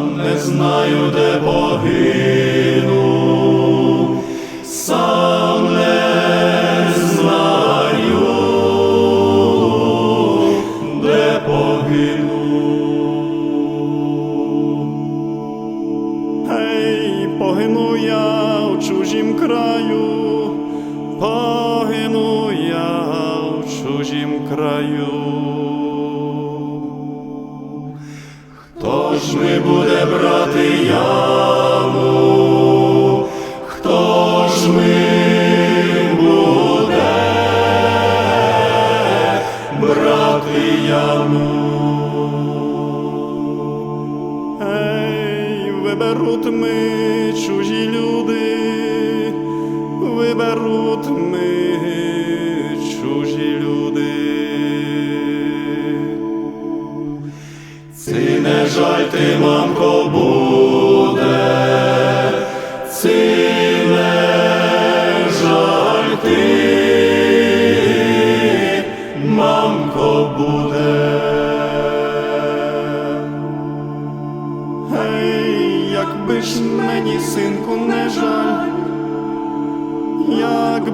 не знаю, де погину, Хто ж ми буде брати яму? Хто ж ми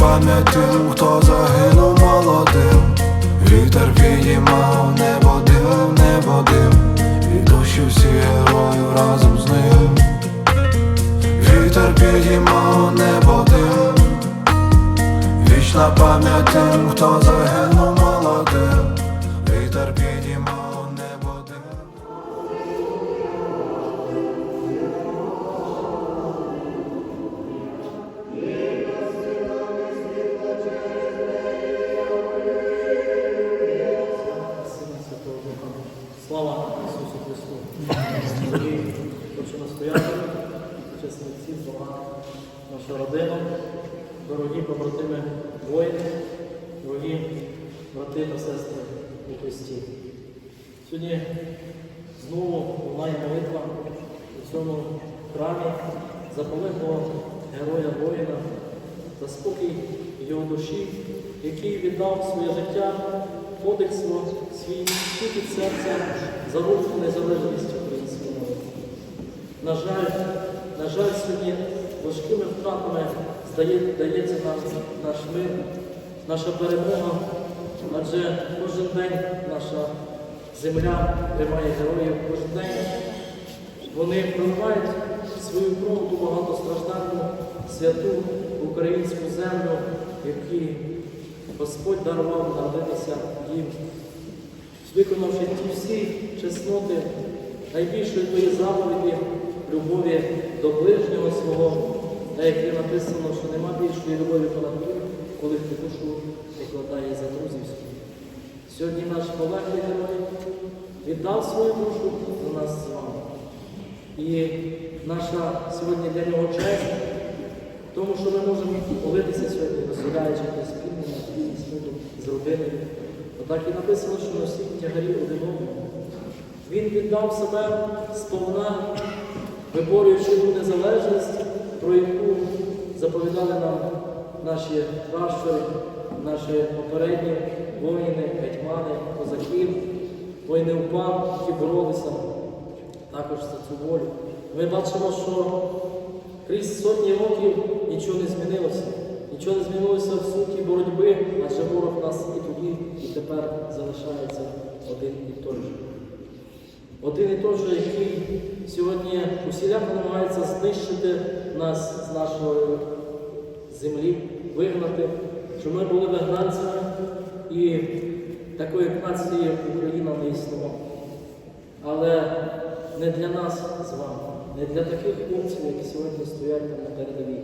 пам'яті, хто загинув молодим, вітер підіймав, небо див, небо див, і душі всі герою разом з ним. Вітер підіймав, небо див, вічна пам'ять тим, хто загинув молодим. Храмі за полеглого героя воїна, за спокій його душі, який віддав своє життя кодексу, свій від серця за руку незалежність української мови. На жаль, на жаль, сьогодні важкими втратами здає- дається нам наш мир, наша перемога, адже кожен день наша земля приймає героїв, кожен день вони проливають свою кров ту багатостраждальну святу українську землю, яку Господь дарував народитися їм виконавши ті всі чесноти найбільшої тої заповіді любові до ближнього свого, та як є написано, що нема більшої любові понад ту, коли ти душу покладає за друзів своїх. Сьогодні наш полеглий герой віддав свою душу за нас з вами. І наша сьогодні для нього честь, тому що ми можемо молитися сьогодні, розділяючи спільну надійність миру з родиною. Отак і написано, що носіть тягарі один одному. Він віддав себе сповна, виборюючи ту незалежність, про яку заповідали нам наші пращури, наші попередні воїни, гетьмани, козаки, воїни УПА, які боролися також за цю волю. Ми бачимо, що крізь сотні років нічого не змінилося. Нічого не змінилося в суті боротьби, адже ворог нас і тоді, і тепер залишається один і той же. Один і той же, який сьогодні усіляко намагається знищити нас з нашої землі, вигнати, щоб ми були вигнанцями і такої нації, Україна, не існувала. Але не для нас з вами, не для таких хлопців, які сьогодні стоять там на передовій.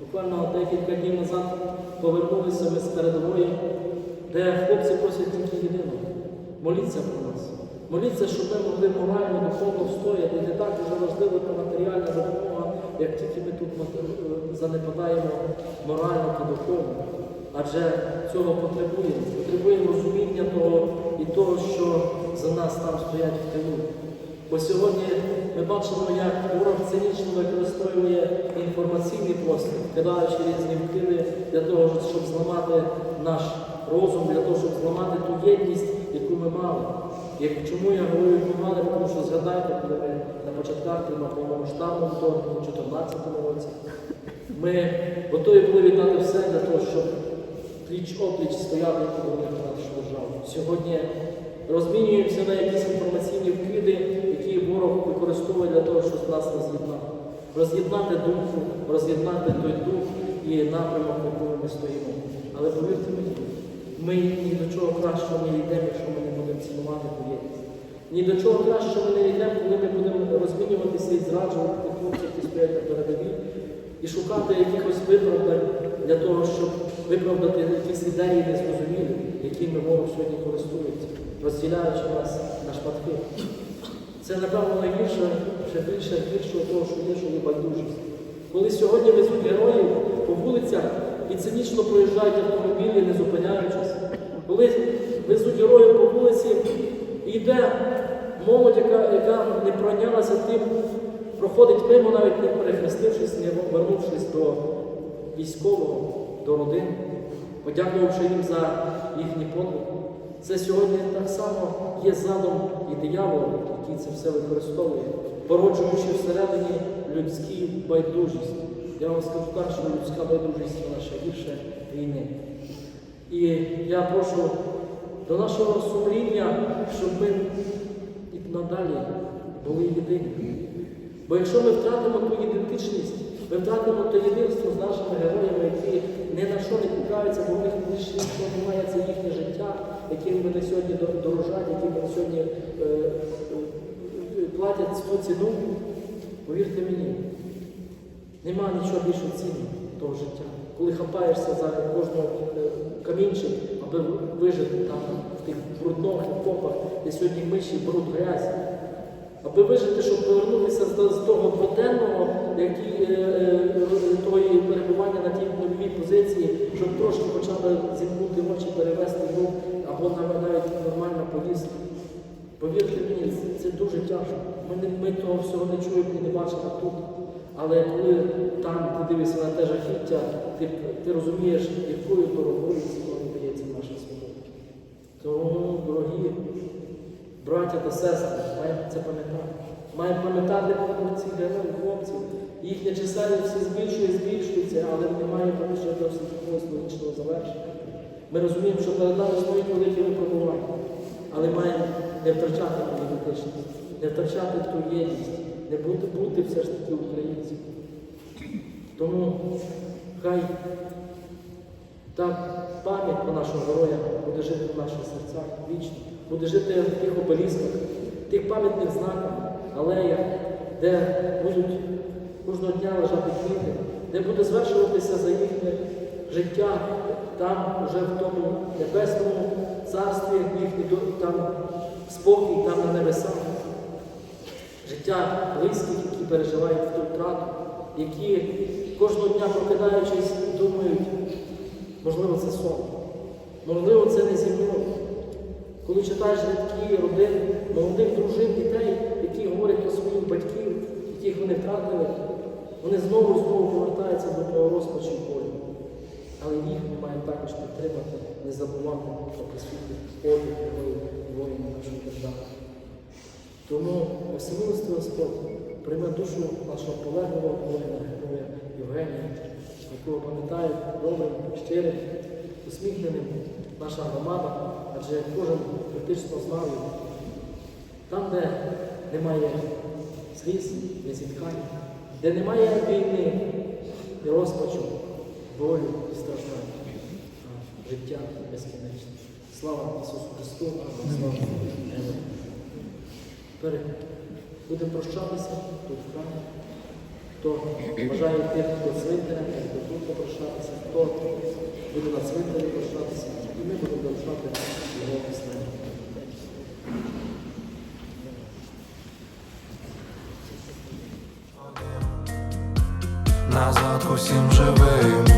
Буквально декілька днів назад повернулися ми з передової, де хлопці просять тільки єдиного. Моліться про нас. Моліться, щоб ми могли морально, духовно встояти. Не так дуже важливо та матеріальна допомога, як тільки ми тут занепадаємо морально та духовно. Адже цього потребуємо. Потребуємо розуміння того і того, що за нас там стоять в тилу. Бо сьогодні ми бачимо, як ворог цинічно використовує інформаційний простір, кидаючи різні вкиди для того, щоб зламати наш розум, для того, щоб зламати ту єдність, яку ми мали. Як чому я говорю, як ми мали, тому що згадайте, коли ми на початках на повномасштабному вторгненні 2014 році, ми готові були віддати все для того, щоб пліч опліч стояти говорити нашу державу. Сьогодні розмінюємося на якісь інформаційні вкиди, які ворог використовує для того, щоб нас роз'єднати. Роз'єднати думку, роз'єднати той дух і напрямок, в якому ми стоїмо. Але повірте мені, ми ні до чого кращого не йдемо, якщо ми не будемо цінувати ту. Ні до чого кращого ми не йдемо, коли ми будемо розмінюватися і зраджувати хлопців, які стоять на передовій, і шукати якихось виправдань для того, щоб виправдати якісь ідеї незрозумілі, якими ворог сьогодні користується, розділяючи нас на шматки. Це, напевно, найгірше, ще більше гіршого того, що є, що є байдужість. Коли сьогодні везуть героїв по вулицях і цинічно проїжджають автомобілі, не зупиняючись, коли везуть героїв по вулиці, і йде молодь, яка, яка не пройнялася тим, проходить мимо, навіть не перехрестившись, не вернувшись до військового, до родин, подякувавши їм за їхній подвиг. Це сьогодні так само є задум і диявол, який це все використовує, породжуючи всередині людську байдужість. Я вам скажу так, що людська байдужість вона ще гірше війни. І я прошу до нашого сумління, щоб ми і надалі були єдині. Бо якщо ми втратимо ту ідентичність, ми втратимо те єдинство з нашими героями, які ні на що не купляються, бо в них нічого немає, це їхнє життя, яким вони сьогодні дор- дорожать, яким вони сьогодні е, платять свою ціну. Повірте мені, нема нічого більш цінного того життя. Коли хапаєшся за кожного е, камінчик, аби вижити там в тих брудних окопах, де сьогодні миші беруть грязь. Аби вижити, щоб повернутися з, того дводенного, які, е, е, тої перебування на тій нульовій позиції, щоб трошки хоча б зімкнути очі, перевести а або нав- навіть нормальна поїздка. Повірте мені, це- дуже тяжко. Ми, ми того всього не чуємо і не бачимо тут. Але коли там ти дивишся на те жахіття, ти, ти розумієш, якою дорогою сьогодні дається наша свобода. Тому, дорогі браття та сестри, маємо це пам'ятати. Маємо пам'ятати про цих героїв, хлопців. Їхня чисельність все збільшує, збільшується, але немає поки що досить якогось логічного завершення. Ми розуміємо, що перед нами стоїть велике випробування, але маємо не втрачати політичність, не втрачати ту єдність, не бути, бути все ж таки українцями. Тому хай так пам'ять про нашого героя буде жити в наших серцях вічно, буде жити в тих обелісках, тих пам'ятних знаках, алеях, де будуть кожного дня лежати квіти, де буде звершуватися за їхнє життя там, уже в тому небесному царстві, їхній там спокій, там на небесах. Життя близьких, які переживають в ту втрату, які кожного дня прокидаючись, думають, можливо, це сон, можливо, це не зі мною. Коли читаєш рядки родин, молодих дружин, дітей, які говорять про своїх батьків, яких вони втратили, вони знову і знову повертаються до того розпачу і болю. Але їх ми маємо також підтримати, не забувати про присутніх подвиг і воїнів нашої держави. Тому всемилостивий Господь прийме душу нашого полеглого воїна, героя Євгенія, якого пам'ятають добрим, щирим, усміхненим наша громада, адже кожен критично знав його. Там, де немає сліз, не зіткань, де немає війни і розпачу, болю страждань, а життя безкінечне. Слава Ісусу Христу, слава Героям. Будемо прощатися тут в храмі. Хто бажає йти до цвинтаря, буде тут попрощатися, хто буде на цвинтарі прощатися, і ми будемо залишати його після. назад усім живим.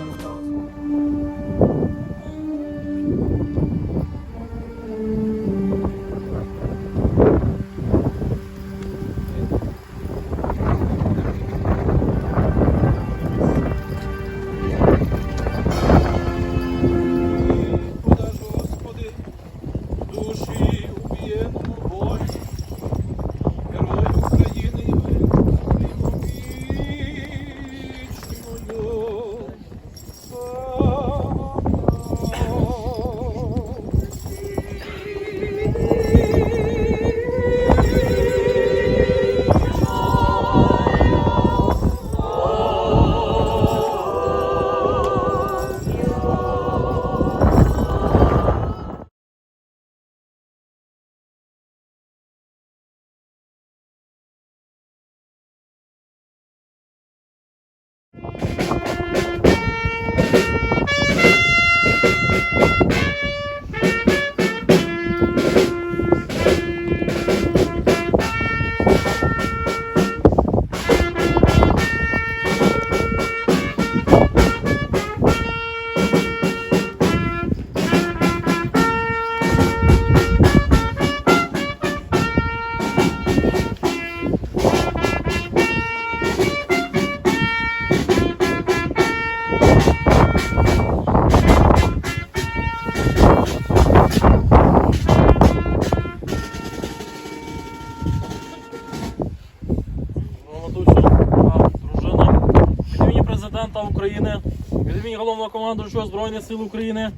України, від імені головного командуючого Збройних сил України,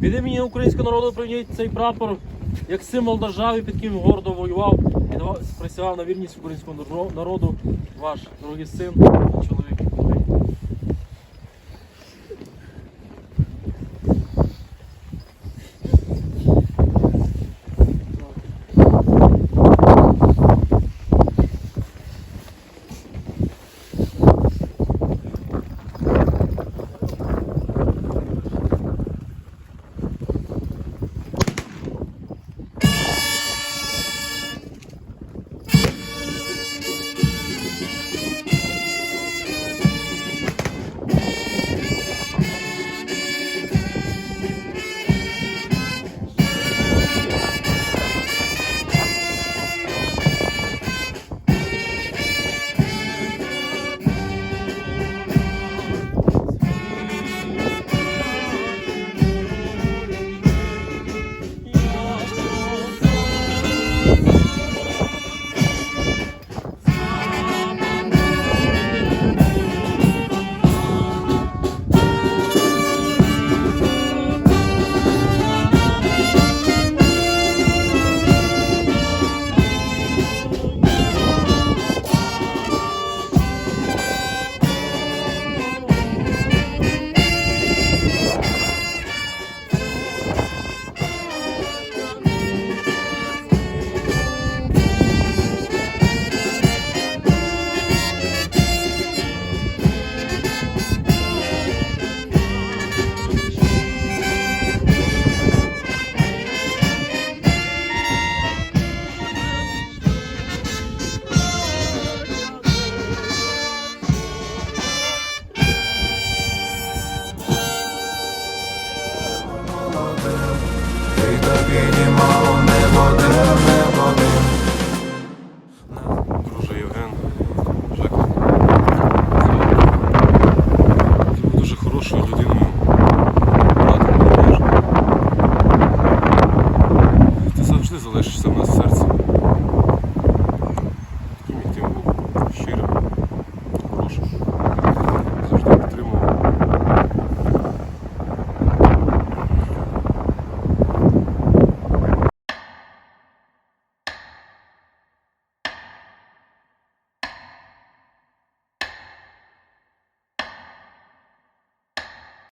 від імені українського народу прийняти цей прапор як символ держави, під ким гордо воював і присягав на вірність українському народу, ваш дорогий син,